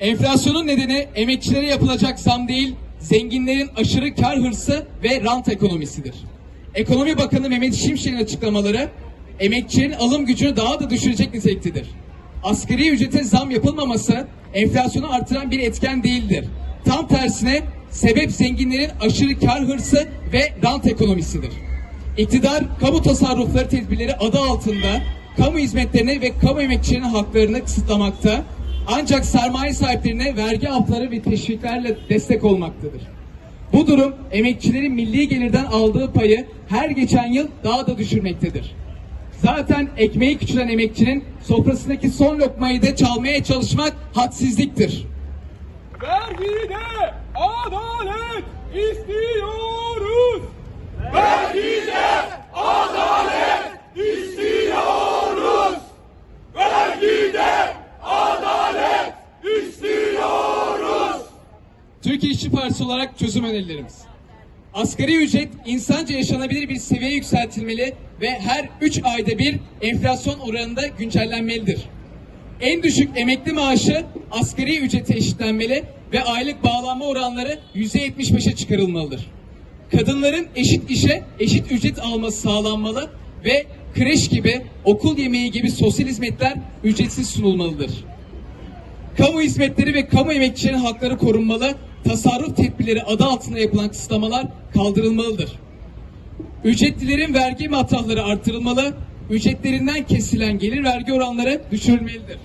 Enflasyonun nedeni emekçilere yapılacak zam değil, zenginlerin aşırı kar hırsı ve rant ekonomisidir. Ekonomi Bakanı Mehmet Şimşek'in açıklamaları emekçinin alım gücünü daha da düşürecek niteliktedir. Asgari ücrete zam yapılmaması enflasyonu artıran bir etken değildir. Tam tersine sebep zenginlerin aşırı kar hırsı ve rant ekonomisidir. İktidar kamu tasarrufları tedbirleri adı altında kamu hizmetlerini ve kamu emekçilerinin haklarını kısıtlamakta ancak sermaye sahiplerine vergi hapları ve teşviklerle destek olmaktadır. Bu durum emekçilerin milli gelirden aldığı payı her geçen yıl daha da düşürmektedir. Zaten ekmeği küçülen emekçinin sofrasındaki son lokmayı da çalmaya çalışmak hadsizliktir. Vergide adalet istiyoruz. Vergide adalet istiyoruz. Vergide adalet istiyoruz. Türkiye İşçi Partisi olarak çözüm önerilerimiz. Asgari ücret insanca yaşanabilir bir seviyeye yükseltilmeli ve her 3 ayda bir enflasyon oranında güncellenmelidir. En düşük emekli maaşı asgari ücrete eşitlenmeli ve aylık bağlanma oranları %75'e çıkarılmalıdır. Kadınların eşit işe eşit ücret alması sağlanmalı ve kreş gibi, okul yemeği gibi sosyal hizmetler ücretsiz sunulmalıdır. Kamu hizmetleri ve kamu emekçilerinin hakları korunmalı, tasarruf tedbirleri adı altında yapılan kısıtlamalar kaldırılmalıdır. Ücretlilerin vergi matrahları artırılmalı, ücretlerinden kesilen gelir vergi oranları düşürülmelidir.